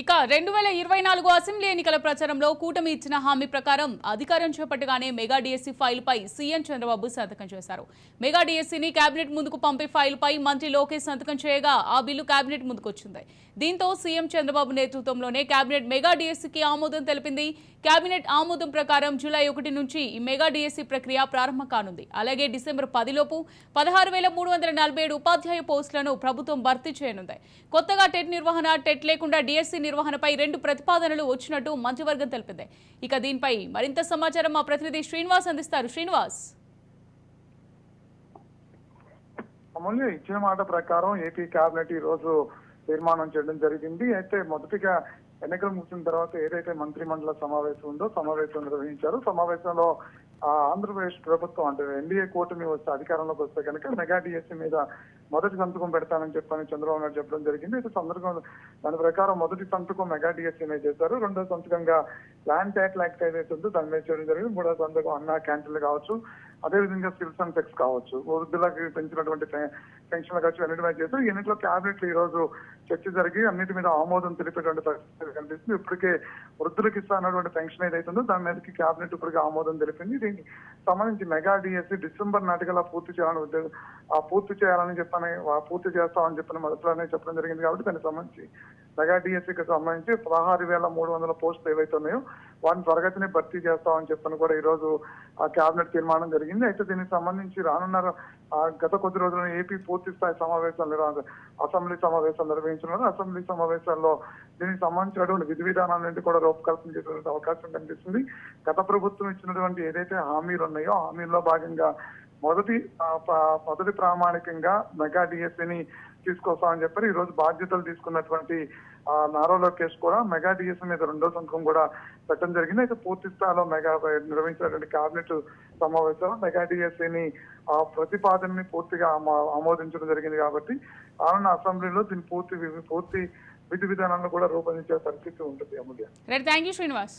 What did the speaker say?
ఇక రెండు వేల ఇరవై నాలుగు అసెంబ్లీ ఎన్నికల ప్రచారంలో కూటమి ఇచ్చిన హామీ ప్రకారం అధికారం చేపట్టగానే మెగా డిఎస్సీ ఫైల్పై సీఎం చంద్రబాబు సంతకం చేశారు. మెగా డిఎస్సీని కేబినెట్ ముందుకు పంపే ఫైల్పై మంత్రి లోకేష్ సంతకం చేయగా ఆ బిల్లు కేబినెట్ ముందుకు వచ్చింది దీంతో సీఎం చంద్రబాబు నేతృత్వంలోనే కేబినెట్ మెగా డిఎస్సీకి ఆమోదం తెలిపింది. కేబినెట్ ఆమోదం ప్రకారం జూలై ఒకటి నుంచి ఈ మెగా డిఎస్సీ ప్రక్రియ ప్రారంభం కానుంది. అలాగే డిసెంబర్ పదిలోపు పదహారు వేల మూడు వందల నలభై ఏడు ఉపాధ్యాయ పోస్టులను ప్రభుత్వం భర్తీ చేయనుంది. కొత్తగా టెట్ నిర్వహణ టెట్ లేకుండా డిఎస్సీ నిర్వహణపై రెండు ప్రతిపాదనలు వచ్చినట్టు మంత్రివర్గం తెలిపింది. ఇక దీనిపై మరింత సమాచారం మా ప్రతినిధి శ్రీనివాస్ అందిస్తారు. శ్రీనివాస్. అమూల్య ఇచ్చిన మాట ప్రకారం ఏపీ కేబినెట్ ఈ రోజు తీర్మానం చేయడం జరిగింది. అయితే మొదటిగా ఎన్నికలు ముగిసిన తర్వాత ఏదైతే మంత్రి మండల సమావేశం ఉందో సమావేశం నిర్వహించారు. సమావేశంలో ఆంధ్రప్రదేశ్ ప్రభుత్వం అంటే ఎన్డీఏ కూటమి వస్తే అధికారంలోకి వస్తే కనుక మెగా డిఎస్సీ మీద మొదటి సంతకం పెడతానని చెప్పని చంద్రబాబు నాయుడు చెప్పడం జరిగింది. అయితే సందర్భం దాని ప్రకారం మొదటి సంతకం మెగా డిఎస్సీ మీద చేశారు. రెండో సంతకంగా ల్యాండ్ ట్యాక్స్ యాక్ట్ ఏదైతే ఉందో దాని మీద చేయడం జరిగింది. మూడో సంతకం అన్నా క్యాంటీన్లు కావచ్చు. అదేవిధంగా స్కిల్స్ అండ్ సెక్స్ కావచ్చు. వృద్ధులకు పెంచినటువంటి పె- పెన్షన్లు కావచ్చు అన్నిటి మీద చేశారు ఎన్నికల క్యాబినెట్లు ఈ రోజు చర్చ జరిగి అన్నిటి మీద ఆమోదం తెలిపేటువంటి పరిస్థితి కనిపిస్తుంది. ఇప్పటికే వృద్ధులకు ఇస్తున్నటువంటి పెన్షన్ ఏదైతుందో దాని మీదకి క్యాబినెట్ ఇప్పటికే ఆమోదం తెలిపింది. దీనికి సంబంధించి మెగా డిఎస్సి డిసెంబర్ నాటికల్లా పూర్తి చేయాలని ఉద్దేశం ఆ పూర్తి చేయాలని చెప్పని ఆ పూర్తి చేస్తామని చెప్పిన మొదట్లోనే చెప్పడం జరిగింది కాబట్టి దానికి సంబంధించి మెగా డిఎస్సికి సంబంధించి పదహారు వేల మూడు వందల పోస్టులు ఏవైతే ఉన్నాయో వాటిని త్వరగతిని భర్తీ చేస్తామని చెప్పని కూడా ఈ రోజు ఆ క్యాబినెట్ తీర్మానం జరిగింది. అయితే దీనికి సంబంధించి రానున్న గత కొద్ది రోజుల్లో ఏపీ పూర్తి స్థాయి సమావేశాలు అసెంబ్లీ సమావేశాలు నిర్వహించున్నారు అసెంబ్లీ సమావేశాల్లో దీనికి సంబంధించినటువంటి విధి విధానాలన్నింటి కూడా రూపకల్పన చేసేటువంటి అవకాశం కనిపిస్తుంది. గత ప్రభుత్వం ఇచ్చినటువంటి ఏదైతే హామీలు ఉన్నాయో హామీల్లో భాగంగా మొదటి మొదటి ప్రామాణికంగా మెగా డిఎస్సిని తీసుకొస్తామని చెప్పారు. ఈ రోజు బాధ్యతలు తీసుకున్నటువంటి ఆ, నారా లోకేష్ కూడా మెగా డిఎస్సీ మీద రెండో సంఘం కూడా పెట్టడం జరిగింది. అయితే పూర్తి స్థాయిలో మెగా నిర్వహించినటువంటి కేబినెట్ సమావేశంలో మెగా డిఎస్సీని ఆ ప్రతిపాదనని పూర్తిగా ఆమోదించడం జరిగింది కాబట్టి రానున్న అసెంబ్లీలో దీని పూర్తి పూర్తి విధి విధానాలను కూడా రూపొందించే పరిస్థితి ఉంటుంది అమూల్య. Thank you Srinivas